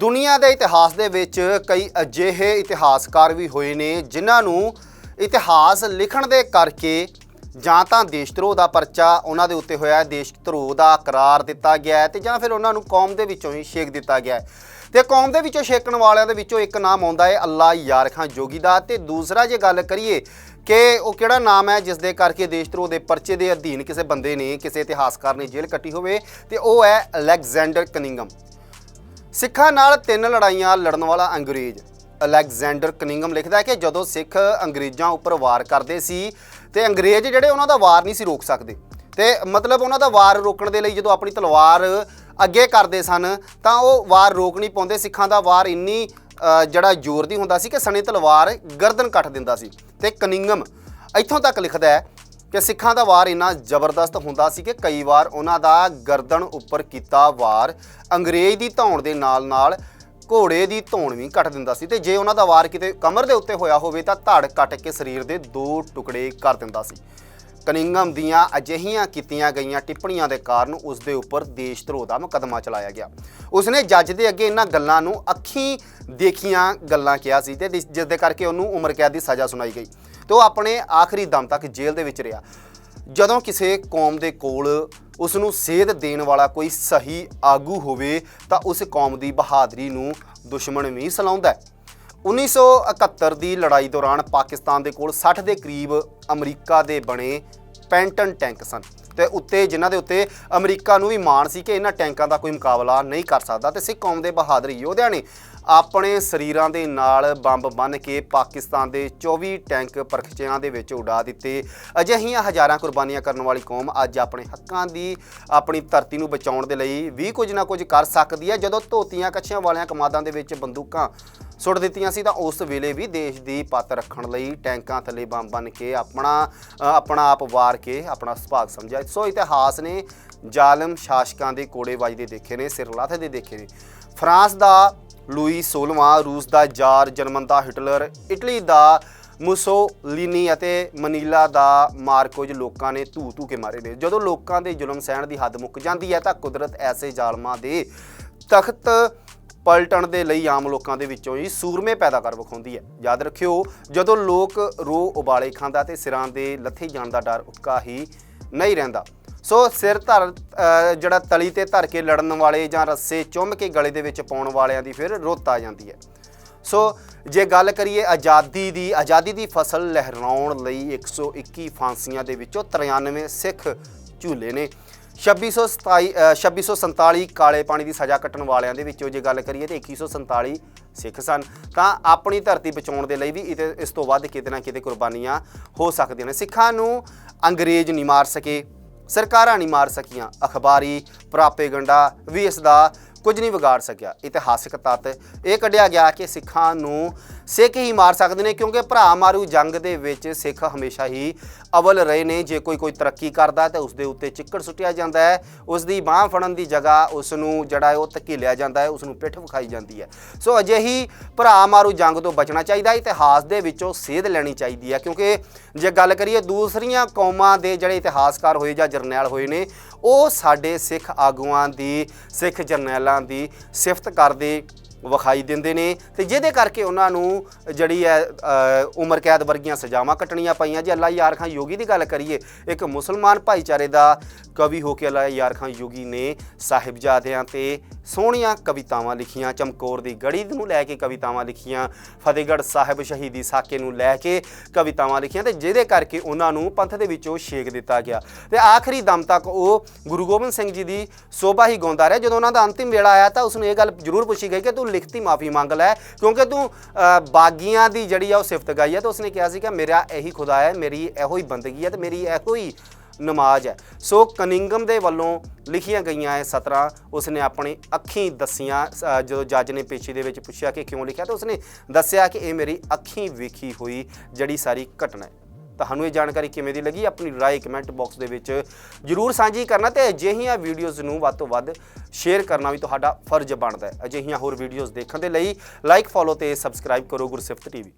ਦੁਨੀਆ ਦੇ ਇਤਿਹਾਸ ਦੇ ਵਿੱਚ ਕਈ ਅਜਿਹੇ ਇਤਿਹਾਸਕਾਰ ਵੀ ਹੋਏ ਨੇ, ਜਿਨ੍ਹਾਂ ਨੂੰ ਇਤਿਹਾਸ ਲਿਖਣ ਦੇ ਕਰਕੇ ਜਾਂ ਤਾਂ ਦੇਸ਼ ਧਰੋਹ ਦਾ ਪਰਚਾ ਉਹਨਾਂ ਦੇ ਉੱਤੇ ਹੋਇਆ ਦੇਸ਼ ਧਰੋਹ ਦਾ ਕਰਾਰ ਦਿੱਤਾ ਗਿਆ ਹੈ ਤੇ ਜਾਂ ਫਿਰ ਉਹਨਾਂ ਨੂੰ ਕੌਮ ਦੇ ਵਿੱਚੋਂ ਹੀ ਛੇਕ ਦਿੱਤਾ ਗਿਆ ਹੈ। ਤੇ ਕੌਮ ਦੇ ਵਿੱਚੋਂ ਛੇਕਣ ਵਾਲਿਆਂ ਦੇ ਵਿੱਚੋਂ ਇੱਕ ਨਾਮ ਆਉਂਦਾ ਹੈ ਅੱਲਾ ਯਾਰ ਖਾਨ ਜੋਗੀ ਦਾ ਤੇ ਦੂਸਰਾ ਜੇ ਗੱਲ ਕਰੀਏ ਕਿ ਉਹ ਕਿਹੜਾ ਨਾਮ ਹੈ, ਜਿਸ ਦੇ ਕਰਕੇ ਦੇਸ਼ ਧਰੋਹ ਦੇ ਪਰਚੇ ਦੇ ਅਧੀਨ ਕਿਸੇ ਬੰਦੇ ਨੇ, ਕਿਸੇ ਇਤਿਹਾਸਕਾਰ ਨੇ ਜੇਲ੍ਹ ਕੱਟੀ ਹੋਵੇ, ਤੇ ਉਹ ਹੈ ਅਲੈਗਜ਼ੈਂਡਰ ਕਨਿੰਗਮ ਸਿੱਖਾਂ ਨਾਲ ਤਿੰਨ ਲੜਾਈਆਂ ਲੜਨ ਵਾਲਾ ਅੰਗਰੇਜ਼। ਅਲੈਗਜ਼ੈਂਡਰ ਕਨਿੰਗਮ ਲਿਖਦਾ ਹੈ ਕਿ ਜਦੋਂ ਸਿੱਖ ਅੰਗਰੇਜ਼ਾਂ ਉੱਪਰ ਵਾਰ ਕਰਦੇ ਸੀ ਤੇ ਅੰਗਰੇਜ਼ ਜਿਹੜੇ ਉਹਨਾਂ ਦਾ ਵਾਰ ਨਹੀਂ ਸੀ ਰੋਕ ਸਕਦੇ। ਤੇ ਮਤਲਬ ਉਹਨਾਂ ਦਾ ਵਾਰ ਰੋਕਣ ਦੇ ਲਈ ਜਦੋਂ ਆਪਣੀ ਤਲਵਾਰ ਅੱਗੇ ਕਰਦੇ ਸਨ, ਤਾਂ ਉਹ ਵਾਰ ਰੋਕ ਨਹੀਂ ਪਾਉਂਦੇ। ਸਿੱਖਾਂ ਦਾ ਵਾਰ ਇੰਨੀ ਜਿਹੜਾ ਜ਼ੋਰ ਦੀ ਹੁੰਦਾ ਸੀ ਕਿ ਸਣੇ ਤਲਵਾਰ ਗਰਦਨ ਕੱਟ ਦਿੰਦਾ ਸੀ। ਤੇ ਕਨਿੰਗਮ ਇੱਥੋਂ ਤੱਕ ਲਿਖਦਾ ਹੈ ਕਿ ਸਿੱਖਾਂ ਦਾ ਵਾਰ ਇੰਨਾ ਜ਼ਬਰਦਸਤ ਹੁੰਦਾ ਸੀ ਕਿ ਕਈ ਵਾਰ ਉਹਨਾਂ ਦਾ ਗਰਦਨ ਉੱਪਰ ਕੀਤਾ ਵਾਰ ਅੰਗਰੇਜ਼ ਦੀ ਧੌਣ ਦੇ ਨਾਲ-ਨਾਲ ਘੋੜੇ ਦੀ ਧੌਣ ਵੀ ਕੱਟ ਦਿੰਦਾ ਸੀ ਤੇ ਜੇ ਉਹਨਾਂ ਦਾ ਵਾਰ ਕਿਤੇ ਕਮਰ ਦੇ ਉੱਤੇ ਹੋਇਆ ਹੋਵੇ ਤਾਂ ਧੜ ਕੱਟ ਕੇ ਸਰੀਰ ਦੇ ਦੋ ਟੁਕੜੇ ਕਰ ਦਿੰਦਾ ਸੀ। ਕਨਿੰਗਮ ਦੀਆਂ ਅਜਿਹੀਆਂ ਕੀਤੀਆਂ ਗਈਆਂ ਟਿੱਪਣੀਆਂ ਦੇ ਕਾਰਨ ਉਸ ਦੇ ਉੱਪਰ ਦੇਸ਼ ਧਰੋਹ ਦਾ ਮੁਕੱਦਮਾ ਚਲਾਇਆ ਗਿਆ। ਉਸਨੇ ਜੱਜ ਦੇ ਅੱਗੇ ਇਹਨਾਂ ਗੱਲਾਂ ਨੂੰ ਅੱਖੀਂ ਦੇਖੀਆਂ ਗੱਲਾਂ ਕਿਹਾ ਸੀ ਤੇ ਜਿਸ ਜਿਸ ਦੇ ਕਰਕੇ ਉਹਨੂੰ ਉਮਰ ਕੈਦ ਦੀ ਸਜ਼ਾ ਸੁਣਾਈ ਗਈ। ਤੇ ਉਹ ਆਪਣੇ ਆਖਰੀ ਦਮ ਤੱਕ ਜੇਲ੍ਹ ਦੇ ਵਿੱਚ ਰਿਹਾ। ਜਦੋਂ ਕਿਸੇ ਕੌਮ ਦੇ ਕੋਲ ਉਸ ਨੂੰ ਸੇਧ ਦੇਣ ਵਾਲਾ ਕੋਈ ਸਹੀ ਆਗੂ ਹੋਵੇ, ਤਾਂ ਉਸ ਕੌਮ ਦੀ ਬਹਾਦਰੀ ਨੂੰ ਦੁਸ਼ਮਣ ਵੀ ਸਲਾਉਂਦਾ ਹੈ। 1971 ਦੀ ਲੜਾਈ ਦੌਰਾਨ ਪਾਕਿਸਤਾਨ ਦੇ ਕੋਲ 60 ਦੇ ਕਰੀਬ ਅਮਰੀਕਾ ਦੇ ਬਣੇ ਪੈਂਟਨ ਟੈਂਕ ਸਨ। ਤੇ ਉੱਤੇ, ਜਿਨ੍ਹਾਂ ਦੇ ਉੱਤੇ ਅਮਰੀਕਾ ਨੂੰ ਵੀ ਮਾਣ ਸੀ ਕਿ ਇਹਨਾਂ ਟੈਂਕਾਂ ਦਾ ਕੋਈ ਮੁਕਾਬਲਾ ਨਹੀਂ ਕਰ ਸਕਦਾ, ਤੇ ਸਿੱਖ ਕੌਮ ਦੇ ਬਹਾਦਰ ਯੋਧਿਆਂ ਨੇ ਆਪਣੇ ਸਰੀਰਾਂ ਦੇ ਨਾਲ ਬੰਬ ਬੰਨ ਕੇ ਪਾਕਿਸਤਾਨ ਦੇ 24 ਟੈਂਕ ਪਰਖਚਿਆਂ ਦੇ ਵਿੱਚ ਉਡਾ ਦਿੱਤੇ। ਅਜਿਹੀਆਂ ਹਜ਼ਾਰਾਂ ਕੁਰਬਾਨੀਆਂ ਕਰਨ ਵਾਲੀ ਕੌਮ ਅੱਜ ਆਪਣੇ ਹੱਕਾਂ ਦੀ, ਆਪਣੀ ਧਰਤੀ ਨੂੰ ਬਚਾਉਣ ਦੇ ਲਈ ਵੀ ਕੁਝ ਨਾ ਕੁਝ ਕਰ ਸਕਦੀ ਹੈ। ਜਦੋਂ ਧੋਤੀਆਂ ਕੱਛਿਆਂ ਵਾਲਿਆਂ ਕਮਾਦਾਂ ਦੇ ਵਿੱਚ ਬੰਦੂਕਾਂ ਸੁੱਟ ਦਿੱਤੀਆਂ ਸੀ ਤਾਂ ਉਸ ਵੇਲੇ ਵੀ ਦੇਸ਼ ਦੀ ਪੱਤ ਰੱਖਣ ਲਈ ਟੈਂਕਾਂ ਥੱਲੇ ਬੰਬ ਬਣ ਕੇ ਆਪਣਾ ਆਪਣਾ ਆਪ ਵਾਰ ਕੇ ਆਪਣਾ ਸੁਭਾਗ ਸਮਝਿਆ। ਸੋ ਇਤਿਹਾਸ ਨੇ ਜ਼ਾਲਮ ਸ਼ਾਸਕਾਂ ਦੇ ਕੋੜੇ ਵੱਜਦੇ ਦੇਖੇ ਨੇ ਸਿਰ ਲਾਥਦੇ ਦੇਖੇ ਨੇ। ਫਰਾਂਸ ਦਾ ਲੂਈ 16ਵਾਂ ਰੂਸ ਦਾ ਜਾਰ ਜਰਮਨ ਦਾ ਹਿਟਲਰ। ਇਟਲੀ ਦਾ ਮੁਸੋਲੀਨੀ ਅਤੇ ਮਨੀਲਾ ਦਾ ਮਾਰ ਕੁਝ ਲੋਕਾਂ ਨੇ ਧੂ ਧੂ ਕੇ ਮਾਰੇ ਨੇ। ਜਦੋਂ ਲੋਕਾਂ ਦੇ ਜ਼ੁਲਮ ਸਹਿਣ ਦੀ ਹੱਦ ਮੁੱਕ ਜਾਂਦੀ ਹੈ ਤਾਂ ਕੁਦਰਤ ਐਸੇ ਜ਼ਾਲਮਾਂ ਦੇ ਤਖਤ ਪਲਟਣ ਦੇ ਲਈ ਆਮ ਲੋਕਾਂ ਦੇ ਵਿੱਚੋਂ ਹੀ ਸੂਰਮੇ ਪੈਦਾ ਕਰ ਵਿਖਾਉਂਦੀ ਹੈ। ਯਾਦ ਰੱਖਿਓ, ਜਦੋਂ ਲੋਕ ਰੋ ਉਬਾਲੇ ਖਾਂਦਾ ਤੇ ਸਿਰਾਂ ਦੇ ਲੱਥੇ ਜਾਣ ਦਾ ਡਰ ਉੱਕਾ ਹੀ ਨਹੀਂ ਰਹਿੰਦਾ। ਸੋ ਸਿਰ ਧਰ ਜਿਹੜਾ ਤਲੀ ਤੇ ਧਰ ਕੇ ਲੜਨ ਵਾਲੇ ਜਾਂ ਰੱਸੇ ਚੁੰਮ ਕੇ ਗਲੇ ਦੇ ਵਿੱਚ ਪਾਉਣ ਵਾਲਿਆਂ ਦੀ ਫਿਰ ਰੋਤ ਆ ਜਾਂਦੀ ਹੈ। ਸੋ ਜੇ ਗੱਲ ਕਰੀਏ ਆਜ਼ਾਦੀ ਦੀ ਆਜ਼ਾਦੀ ਦੀ ਫਸਲ ਲਹਿਰਾਉਣ ਲਈ 121 ਫਾਂਸੀਆਂ ਦੇ ਵਿੱਚੋਂ 93 ਸਿੱਖ ਝੂਲੇ ਨੇ। 2627 ਅ, 2647 ਕਾਲੇ ਪਾਣੀ ਦੀ ਸਜ਼ਾ ਕੱਟਣ ਵਾਲਿਆਂ ਦੇ ਵਿੱਚੋਂ ਜੇ ਗੱਲ ਕਰੀਏ ਤੇ 2147 ਸਿੱਖ ਸਨ। ਤਾਂ ਆਪਣੀ ਧਰਤੀ ਬਚਾਉਣ ਦੇ ਲਈ ਵੀ ਇਹਦੇ- ਇਸ ਤੋਂ ਵੱਧ ਕਿਤੇ ਨਾ ਕਿਤੇ ਕੁਰਬਾਨੀਆਂ ਹੋ ਸਕਦੀਆਂ ਨੇ। ਸਿੱਖਾਂ ਨੂੰ ਅੰਗਰੇਜ਼ ਨਹੀਂ ਮਾਰ ਸਕੇ। ਸਰਕਾਰਾਂ ਨਹੀਂ ਮਾਰ ਸਕੀਆਂ। ਅਖਬਾਰੀ ਪ੍ਰਾਪੇਗੰਡਾ ਵੀ ਇਸ ਦਾ ਕੁਝ ਨਹੀਂ ਵਿਗਾੜ ਸਕਿਆ। ਇਤਿਹਾਸਿਕ ਤੱਤ ਇਹ ਕੱਢਿਆ ਗਿਆ ਕਿ ਸਿੱਖਾਂ ਨੂੰ ਸਿੱਖ ਹੀ ਮਾਰ ਸਕਦੇ ਨੇ, ਕਿਉਂਕਿ ਭਰਾ ਮਾਰੂ ਜੰਗ ਦੇ ਵਿੱਚ ਸਿੱਖ ਹਮੇਸ਼ਾ ਹੀ ਅਵਲ ਰਹੇ ਨੇ। ਜੇ ਕੋਈ ਕੋਈ ਤਰੱਕੀ ਕਰਦਾ ਤਾਂ ਉਸ ਦੇ ਉੱਤੇ ਚਿੱਕੜ ਸੁੱਟਿਆ ਜਾਂਦਾ ਹੈ। ਉਸ ਦੀ ਬਾਹ ਫੜਨ ਦੀ ਜਗ੍ਹਾ ਉਸ ਨੂੰ ਜਿਹੜਾ ਉਹ ਧਕੇਲਿਆ ਜਾਂਦਾ ਹੈ ਉਸ ਨੂੰ ਪਿੱਠ ਵਿਖਾਈ ਜਾਂਦੀ ਹੈ। ਸੋ ਅਜਿਹੀ ਭਰਾ ਮਾਰੂ ਜੰਗ ਤੋਂ ਬਚਣਾ ਚਾਹੀਦਾ ਹੈ ਇਤਿਹਾਸ ਦੇ ਵਿੱਚੋਂ ਸੇਧ ਲੈਣੀ ਚਾਹੀਦੀ ਹੈ। ਕਿਉਂਕਿ ਜੇ ਗੱਲ ਕਰੀਏ ਦੂਸਰੀਆਂ ਕੌਮਾਂ ਦੇ ਜਿਹੜੇ ਇਤਿਹਾਸਕਾਰ ਹੋਏ ਜਾਂ ਜਰਨੈਲ ਹੋਏ ਨੇ ਉਹ ਸਾਡੇ ਸਿੱਖ ਆਗੂਆਂ ਦੀ, ਸਿੱਖ ਜਰਨੈਲਾਂ ਦੀ ਸਿਫਤ ਕਰਦੇ ਵਿਖਾਈ ਦਿੰਦੇ ਨੇ ਤੇ ਜਿਹਦੇ ਕਰਕੇ ਉਹਨਾਂ ਨੂੰ ਜਿਹੜੀ ਹੈ ਉਮਰ ਕੈਦ ਵਰਗੀਆਂ ਸਜ਼ਾਵਾਂ ਕੱਟਣੀਆਂ ਪਈਆਂ। ਜੇ ਅੱਲਾ ਯਾਰ ਖਾਨ ਯੋਗੀ ਦੀ ਗੱਲ ਕਰੀਏ, ਇੱਕ ਮੁਸਲਮਾਨ ਭਾਈਚਾਰੇ ਦਾ ਕਵੀ ਹੋ ਕੇ ਅੱਲਾ ਯਾਰ ਖਾਨ ਯੋਗੀ ਨੇ ਸਾਹਿਬਜ਼ਾਦਿਆਂ ਤੇ ਸੋਹਣੀਆਂ ਕਵਿਤਾਵਾਂ ਲਿਖੀਆਂ, ਚਮਕੌਰ ਦੀ ਗੜੀ ਨੂੰ ਲੈ ਕੇ ਕਵਿਤਾਵਾਂ ਲਿਖੀਆਂ, ਫਤਿਹਗੜ੍ਹ ਸਾਹਿਬ ਸ਼ਹੀਦੀ ਸਾਕੇ ਨੂੰ ਲੈ ਕੇ ਕਵਿਤਾਵਾਂ ਲਿਖੀਆਂ ਤੇ ਜਿਹਦੇ ਕਰਕੇ ਉਹਨਾਂ ਨੂੰ ਪੰਥ ਦੇ ਵਿੱਚੋਂ ਛੇਕ ਦਿੱਤਾ ਗਿਆ। ਤੇ ਆਖਰੀ ਦਮ ਤੱਕ ਉਹ ਗੁਰੂ ਗੋਬਿੰਦ ਸਿੰਘ ਜੀ ਦੀ ਸੋਭਾ ਹੀ ਗਾਉਂਦਾ ਰਿਹਾ। ਜਦੋਂ ਉਹਨਾਂ ਦਾ ਅੰਤਿਮ ਵੇਲਾ ਆਇਆ ਤਾਂ ਉਸ ਨੂੰ ਇਹ ਗੱਲ ਜ਼ਰੂਰ ਪੁੱਛੀ ਗਈ ਕਿ ਤੂੰ ਲਿਖਤੀ ਮਾਫੀ ਮੰਗ ਲੈ, ਕਿਉਂਕਿ ਤੂੰ ਬਾਗੀਆਂ ਦੀ ਜਿਹੜੀ ਆ ਉਹ ਸਿਫਤ ਗਾਈ ਹੈ ਤਾਂ ਉਸਨੇ ਕਿਹਾ ਸੀ ਕਿ ਮੇਰਾ ਇਹੀ ਖੁਦਾ ਹੈ, ਮੇਰੀ ਇਹੋ ਹੀ ਬੰਦਗੀ ਹੈ ਤੇ ਮੇਰੀ ਇਹੋ ਹੀ ਨਮਾਜ਼ ਹੈ। ਸੋ ਕਨਿੰਗਮ ਦੇ ਵੱਲੋਂ ਲਿਖੀਆਂ ਗਈਆਂ ਇਹ ਸਤਰਾਂ ਉਸਨੇ ਆਪਣੀ ਅੱਖੀਂ ਦੱਸੀਆਂ ਜਦੋਂ ਜੱਜ ਨੇ ਪੇਸ਼ੀ ਦੇ ਵਿੱਚ ਪੁੱਛਿਆ ਕਿ ਕਿਉਂ ਲਿਖਿਆ, ਤਾਂ ਉਸਨੇ ਦੱਸਿਆ ਕਿ ਇਹ ਮੇਰੀ ਅੱਖੀਂ ਵੇਖੀ ਹੋਈ ਜਿਹੜੀ ਸਾਰੀ ਘਟਨਾ ਹੈ। ਤੁਹਾਨੂੰ ਇਹ ਜਾਣਕਾਰੀ ਕਿਵੇਂ ਦੀ ਲੱਗੀ? ਆਪਣੀ ਰਾਏ ਕਮੈਂਟ ਬਾਕਸ ਦੇ ਵਿੱਚ ਜਰੂਰ ਸਾਂਝੀ ਕਰਨਾ ਤੇ ਅਜਿਹੀਆਂ ਵੀਡੀਓਜ਼ ਨੂੰ ਵੱਧ ਤੋਂ ਵੱਧ ਸ਼ੇਅਰ ਕਰਨਾ ਵੀ ਤੁਹਾਡਾ ਫਰਜ਼ ਬਣਦਾ ਹੈ। ਅਜਿਹੀਆਂ ਹੋਰ ਵੀਡੀਓਜ਼ ਦੇਖਣ ਦੇ ਲਈ ਲਾਈਕ ਫੋਲੋ ਤੇ ਸਬਸਕ੍ਰਾਈਬ ਕਰੋ ਗੁਰਸਿਫਤ ਟੀਵੀ।